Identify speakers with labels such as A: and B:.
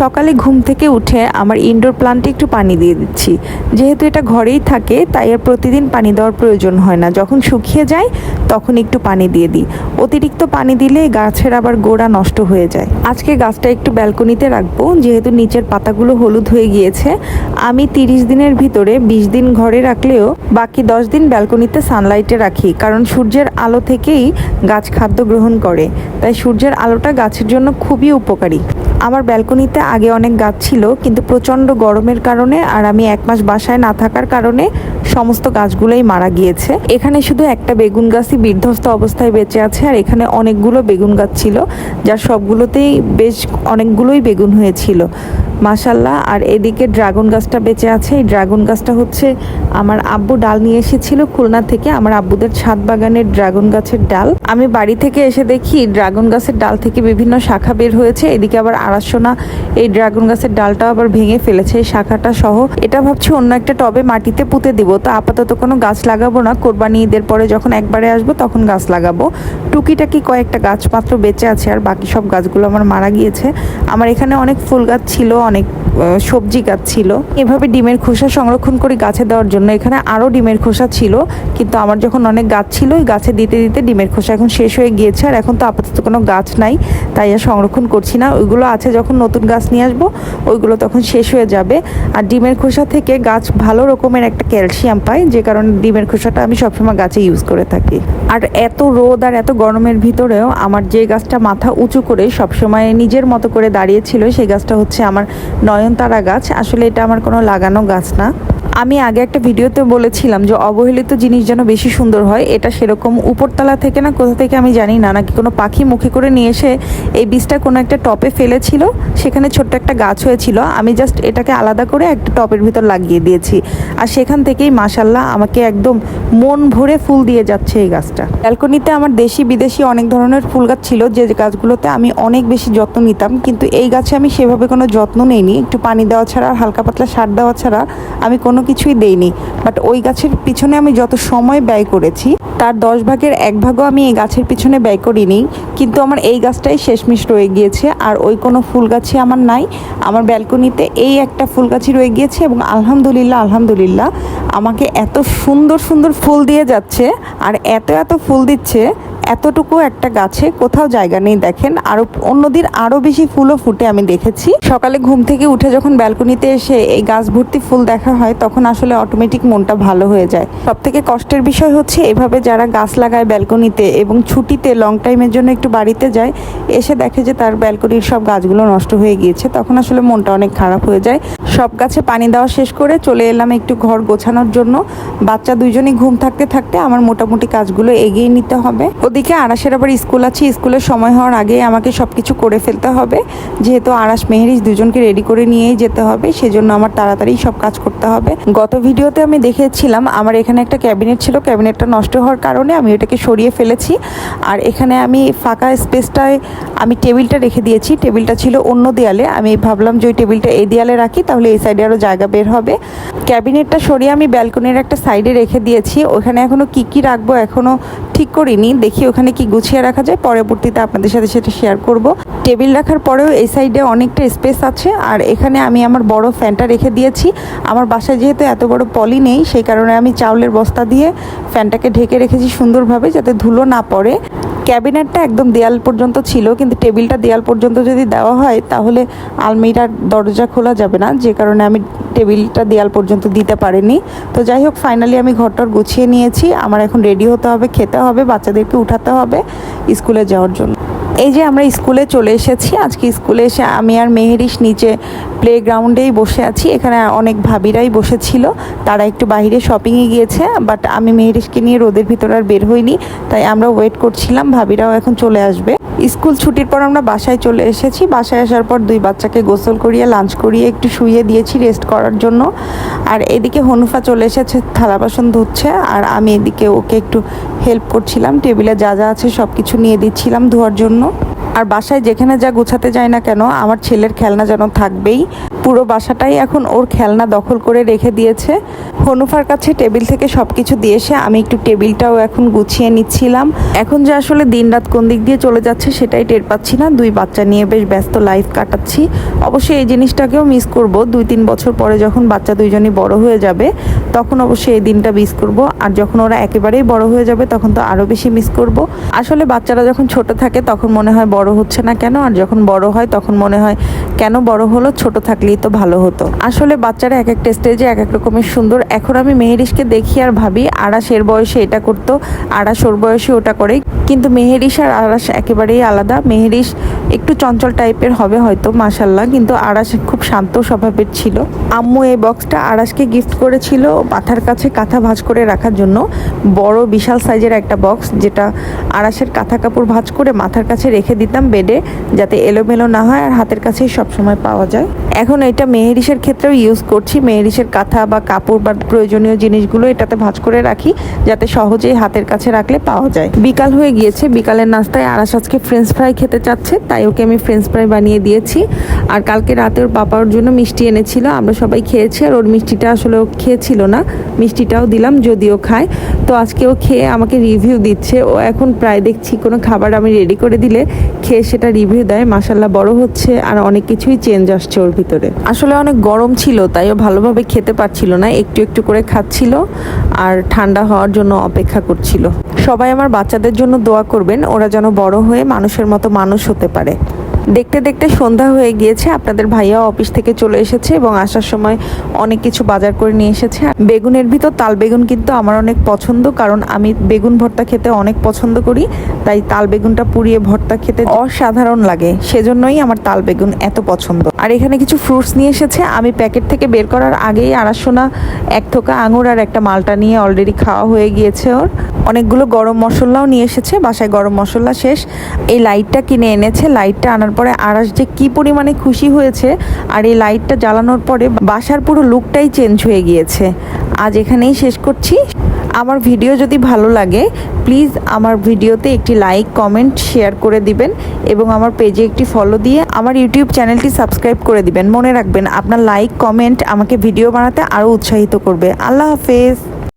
A: সকালে ঘুম থেকে উঠে আমার ইনডোর প্লান্টে একটু পানি দিয়ে দিচ্ছি। যেহেতু এটা ঘরেই থাকে, তাই আর প্রতিদিন পানি দেওয়ার প্রয়োজন হয় না। যখন শুকিয়ে যায়, তখন একটু পানি দিয়ে দিই। অতিরিক্ত পানি দিলে গাছের আবার গোড়া নষ্ট হয়ে যায়। আজকে গাছটা একটু ব্যালকনিতে রাখব, যেহেতু নিচের পাতাগুলো হলুদ হয়ে গিয়েছে। আমি তিরিশ দিনের ভিতরে বিশ দিন ঘরে রাখলেও বাকি দশ দিন ব্যালকনিতে সানলাইটে রাখি, কারণ সূর্যের আলো থেকেই গাছ খাদ্য গ্রহণ করে। তাই সূর্যের আলোটা গাছের জন্য খুবই উপকারী। আমার ব্যালকনিতে আগে অনেক গাছ ছিল, কিন্তু প্রচণ্ড গরমের কারণে আর আমি এক মাস বাসায় না থাকার কারণে সমস্ত গাছগুলোই মারা গিয়েছে। এখানে শুধু একটা বেগুন গাছই বিধ্বস্ত অবস্থায় বেঁচে আছে আর এখানে অনেকগুলো বেগুন গাছ ছিল, যার সবগুলোতেই বেশ অনেকগুলোই বেগুন হয়েছিল। মাশাল্লাহ আর এদিকে ড্রাগন গাছটা বেঁচে আছে। এই ড্রাগন গাছটা হচ্ছে আমার আব্বু ডাল নিয়ে এসেছিল খুলনা থেকে, আমার আব্বুদের ছাদ বাগানের ড্রাগন গাছের ডাল। আমি বাড়ি থেকে এসে দেখি ড্রাগন গাছের ডাল থেকে বিভিন্ন শাখা বের হয়েছে, এদিকে আবার আড়াশোনা এই ড্রাগন গাছের ডালটা আবার ভেঙে ফেলেছে এই শাখাটা সহ। এটা ভাবছি অন্য একটা টবে মাটিতে পুঁতে দিব, তো আপাতত কোনো গাছ লাগাবো না। কোরবানি ঈদের পরে যখন একবারে আসব তখন গাছ লাগাবো। টুকিটাকি কয়েকটা গাছ মাত্র বেঁচে আছে, আর বাকি সব গাছগুলো আমার মারা গিয়েছে। আমার এখানে অনেক ফুল গাছ ছিল অনেক সবজি গাছ ছিল। এভাবে ডিমের খোসা সংরক্ষণ করে গাছে দেওয়ার জন্য এখানে আরও ডিমের খোসা ছিল। কিন্তু আমার যখন অনেক গাছ ছিল, ওই গাছে দিতে দিতে ডিমের খোসা এখন শেষ হয়ে গিয়েছে। আর এখন তো আপাতত কোনো গাছ নাই। তাই আর সংরক্ষণ করছি না। ওইগুলো আছে যখন নতুন গাছ নিয়ে আসব, ওইগুলো তখন শেষ হয়ে যাবে। আর ডিমের খোসা থেকে গাছ ভালো রকমের একটা ক্যালসিয়াম পায় যে কারণে ডিমের খোসাটা আমি সবসময় গাছে ইউজ করে থাকি। আর এত রোদ আর এত গরমের ভিতরেও আমার যে গাছটা মাথা উঁচু করে সবসময় নিজের মতো করে দাঁড়িয়েছিল সেই গাছটা হচ্ছে আমার নয়নতারা গাছ। আসলে এটা আমার কোনো লাগানো গাছ না। আমি আগে একটা ভিডিওতে বলেছিলাম যে অবহেলিত জিনিস যেন বেশি সুন্দর হয়, এটা সেরকম উপরতলা থেকে না কোথা থেকে আমি জানি না, নাকি কোনো পাখি মুখে করে নিয়ে এসে এই বীজটা কোনো একটা টপে ফেলেছিল? সেখানে ছোট্ট একটা গাছ হয়েছিল। আমি জাস্ট এটাকে আলাদা করে একটা টপের ভিতর লাগিয়ে দিয়েছি। আর সেখান থেকেই মাসাল্লাহ আমাকে একদম মন ভরে ফুল দিয়ে যাচ্ছে এই গাছটা। ব্যালকনিতে আমার দেশি বিদেশি অনেক ধরনের ফুল গাছ ছিল, যে গাছগুলোতে আমি অনেক বেশি যত্ন নিতাম। কিন্তু এই গাছে আমি সেভাবে কোনো যত্ন নেইনি। একটু পানি দেওয়া ছাড়া হালকা পাতলা সার দেওয়া ছাড়া আমি কোনো কিছুই দেইনি। বাট ওই গাছের পিছনে আমি যত সময় ব্যয় করেছি, তার দশ ভাগের এক ভাগও আমি এই গাছের পিছনে ব্যয় করিনি। কিন্তু আমার এই গাছটাই শেষমিশ রয়ে গিয়েছে, আর ওই কোনো ফুল গাছই আমার নাই। আমার ব্যালকনিতে এই একটা ফুল গাছই রয়ে গিয়েছে এবং আলহামদুলিল্লাহ আলহামদুলিল্লাহ, আমাকে এত সুন্দর সুন্দর ফুল দিয়ে যাচ্ছে, আর এত এত ফুল দিচ্ছে এতটুকু একটা গাছে কোথাও জায়গা নেই দেখেন। আরও অন্যদিন আরও বেশি ফুলও ফুটে আমি দেখেছি। সকালে ঘুম থেকে উঠে যখন ব্যালকনিতে এসে এই গাছ ভর্তি ফুল দেখা হয়, তখন আসলে অটোমেটিক মনটা ভালো হয়ে যায়। সব থেকে কষ্টের বিষয় হচ্ছে, এভাবে যারা গাছ লাগায় ব্যালকনিতে এবং ছুটিতে লং টাইমের জন্য একটু বাড়িতে যায়, এসে দেখে যে তার ব্যালকনির সব গাছগুলো নষ্ট হয়ে গিয়েছে, তখন আসলে মনটা অনেক খারাপ হয়ে যায়। সব গাছে পানি দেওয়া শেষ করে চলে এলাম একটু ঘর গোছানোর জন্য। বাচ্চা দুইজনই ঘুম থাকতে থাকতে আমার মোটামুটি কাজগুলো এগিয়ে নিতে হবে। ওদিকে আড়াসের আবার স্কুল আছে, স্কুলের সময় হওয়ার আগে আমাকে সব কিছু করে ফেলতে হবে। যেহেতু আড়াস মেহেরিস দুজনকে রেডি করে নিয়েই যেতে হবে, সেজন্য আমার তাড়াতাড়ি সব কাজ করতে হবে। গত ভিডিওতে আমি দেখেছিলাম আমার এখানে একটা ক্যাবিনেট ছিল, ক্যাবিনেটটা নষ্ট হওয়ার কারণে আমি ওটাকে সরিয়ে ফেলেছি। আর এখানে আমি ফাঁকা স্পেসটায় আমি টেবিলটা রেখে দিয়েছি। টেবিলটা ছিল অন্য দেয়ালে, আমি ভাবলাম যে ওই টেবিলটা এই দেয়ালে রাখি, তাহলে এই সাইডে আরও জায়গা বের হবে। ক্যাবিনেটটা সরিয়ে আমি ব্যালকনির একটা সাইডে রেখে দিয়েছি। ওখানে এখনও কি কি রাখব এখনও ঠিক করিনি। দেখি ওখানে কি গুছিয়ে রাখা যায়। পরবর্তীতে আপনাদের সাথে সেটা শেয়ার করব। টেবিল রাখার পরেও এই সাইডে অনেকটা স্পেস আছে। আর এখানে আমি আমার বড় ফ্যানটা রেখে দিয়েছি। আমার বাসায় যেহেতু এত বড় পলি নেই, সেই কারণে আমি চাউলের বস্তা দিয়ে ফ্যানটাকে ঢেকে রেখেছি সুন্দরভাবে যাতে ধুলো না পড়ে। ক্যাবিনেটটা একদম দেয়াল পর্যন্ত ছিল, কিন্তু টেবিলটা দেয়াল পর্যন্ত যদি দেওয়া হয়, তাহলে আলমিরার দরজা খোলা যাবে না। যে কারণে আমি টেবিলটা দেয়াল পর্যন্ত দিতে পারিনি। তো যাই হোক ফাইনালি আমি ঘরটর গুছিয়ে নিয়েছি। আমার এখন রেডি হতে হবে, খেতে হবে, বাচ্চাদেরকে উঠাতে হবে, স্কুলে যাওয়ার জন্য। এই যে আমরা স্কুলে চলে এসেছি, আজকে স্কুলে এসে আমি আর মেহেরিস নিচে প্লে গ্রাউন্ডেই বসে আছি। এখানে অনেক ভাবিরাই বসেছিল, তারা একটু বাইরে শপিংয়ে গিয়েছে বাট আমি মেহেরিসকে নিয়ে রোদের ভিতরে আর বের হইনি, তাই আমরা ওয়েট করছিলাম, ভাবিরাও এখন চলে আসবে। স্কুল ছুটির পর আমরা বাসায় চলে এসেছি। বাসায় আসার পর দুই বাচ্চাকে গোসল করিয়ে, লাঞ্চ করিয়ে একটু শুয়ে দিয়েছি রেস্ট করার জন্য। আর এদিকে হনুফা চলে এসেছে, থালা বাসন ধুচ্ছে। আর আমি এদিকে ওকে একটু হেল্প করছিলাম। টেবিলে যা যা আছে সব কিছু নিয়ে দিচ্ছিলাম ধোয়ার জন্য। আর বাসায় যেখানে যা গুছাতে যায় না কেন, আমার ছেলের খেলনা যেন থাকবেই। পুরো বাসাটাই এখন ওর খেলনা দখল করে রেখে দিয়েছে। হনুফার কাছে টেবিল থেকে সব কিছু দিয়ে এসে আমি একটু টেবিলটাও এখন গুছিয়ে নিচ্ছিলাম। এখন যে আসলে দিনরাত কোন দিক দিয়ে চলে যাচ্ছে সেটাই টের পাচ্ছি না। দুই বাচ্চা নিয়ে বেশ ব্যস্ত লাইফ কাটাচ্ছি। অবশ্যই এই জিনিসটাকেও মিস করব। দুই তিন বছর পরে যখন বাচ্চা দুইজনই বড় হয়ে যাবে তখন অবশ্যই এই দিনটা মিস করব। আর যখন ওরা একেবারেই বড় হয়ে যাবে, তখন তো আরও বেশি মিস করব। আসলে বাচ্চারা যখন ছোট থাকে, তখন মনে হয় বড় হচ্ছে না কেন? আর যখন বড় হয়, তখন মনে হয় কেন বড় হলো? ছোট থাকলেই তো ভালো হতো। আসলে বাচ্চারা এক একটা স্টেজে এক এক রকমের সুন্দর। এখন আমি মেহেরিসকে দেখি আর ভাবি আড়াস এর বয়সে এটা করতো আড়াস ওর বয়সে ওটা করে। কিন্তু মেহেরিস আর আড়াস একেবারেই আলাদা। মেহেরিস একটু চঞ্চল টাইপের হবে হয়তো মাসাল্লাহ কিন্তু আড়াস খুব শান্ত স্বভাবের ছিল। আম্মু এই বক্সটা আড়াসকে গিফট করেছিল মাথার কাছে কাঁথা ভাঁজ করে রাখার জন্য। বড় বিশাল সাইজের একটা বক্স যেটা আড়াসের কাঁথা কাপড় ভাঁজ করে মাথার কাছে রেখে দিতাম বেডে, যাতে এলোমেলো না হয় আর হাতের কাছেই সবসময় পাওয়া যায়। এখন এটা মেহেরিসের ক্ষেত্রেও ইউজ করছি। মেহেরিসের কাঁথা বা কাপড় বা প্রয়োজনীয় জিনিসগুলো এটাতে ভাঁজ করে রাখি, যাতে সহজেই হাতের কাছে রাখলে পাওয়া যায়। বিকাল হয়ে গিয়েছে। বিকালের নাস্তায় আড়াস আজকে ফ্রেঞ্চ ফ্রাই খেতে চাচ্ছে, তাই ওকে আমি ফ্রেঞ্চ ফ্রাই বানিয়ে দিয়েছি। আর কালকে রাতে ওর পাপার জন্য মিষ্টি এনেছিল, আমরা সবাই খেয়েছি আর ওর মিষ্টিটা আসলে ও খেয়েছিল না, মিষ্টিটাও দিলাম যদিও খায়। তো আজকে ও খেয়ে আমাকে রিভিউ দিচ্ছে, ও এখন প্রায় দেখছি কোনো খাবার আমি রেডি করে দিলে খেয়ে সেটা রিভিউ দেয় মাসাল্লাহ বড় হচ্ছে আর অনেক কিছুই চেঞ্জ আসছে ওর ভিতরে। আসলে অনেক গরম ছিল, তাই ও ভালোভাবে খেতে পারছিল না, একটু একটু করে খাচ্ছিল আর ঠান্ডা হওয়ার জন্য অপেক্ষা করছিল। সবাই আমার বাচ্চাদের জন্য দোয়া করবেন, ওরা যেন বড় হয়ে মানুষের মতো মানুষ হতে পারে। দেখতে দেখতে সন্ধ্যা হয়ে গিয়েছে, আপনাদের ভাইয়া অফিস থেকে চলে এসেছে এবং আসার সময় অনেক কিছু বাজার করে নিয়ে এসেছে। বেগুনের ভিতর তাল বেগুন কিন্তু আমার অনেক পছন্দ, কারণ আমি বেগুন ভর্তা খেতে অনেক পছন্দ করি, তাই তাল বেগুনটা পুড়িয়ে ভর্তা খেতে অসাধারণ লাগে। সেজন্যই আমার তাল বেগুন এত পছন্দ। আর এখানে কিছু ফ্রুটস নিয়ে এসেছে। আমি প্যাকেট থেকে বের করার আগেই আড়াশোনা এক থোকা আঙুর আর একটা মালটা নিয়ে অলরেডি খাওয়া হয়ে গিয়েছে ওর। অনেকগুলো গরম মশলাও নিয়ে এসেছে, বাসায় গরম মশলা শেষ। এই লাইটটা কিনে এনেছে লাইটটা আনার পরে আড়াস যে কি পরিমাণে খুশি হয়েছে আর এই লাইটটা জ্বালানোর পরে বাসার পুরো লুকটাই চেঞ্জ হয়ে গিয়েছে। আজ এখানেই শেষ করছি। আমার ভিডিও যদি ভালো লাগে প্লিজ আমার ভিডিওতে একটি লাইক কমেন্ট শেয়ার করে দিবেন এবং আমার পেজে একটি ফলো দিয়ে আমার ইউটিউব চ্যানেলটি সাবস্ক্রাইব করে দিবেন। মনে রাখবেন, আপনার লাইক কমেন্ট আমাকে ভিডিও বানাতে আরও উৎসাহিত করবে। আল্লাহ হাফেজ!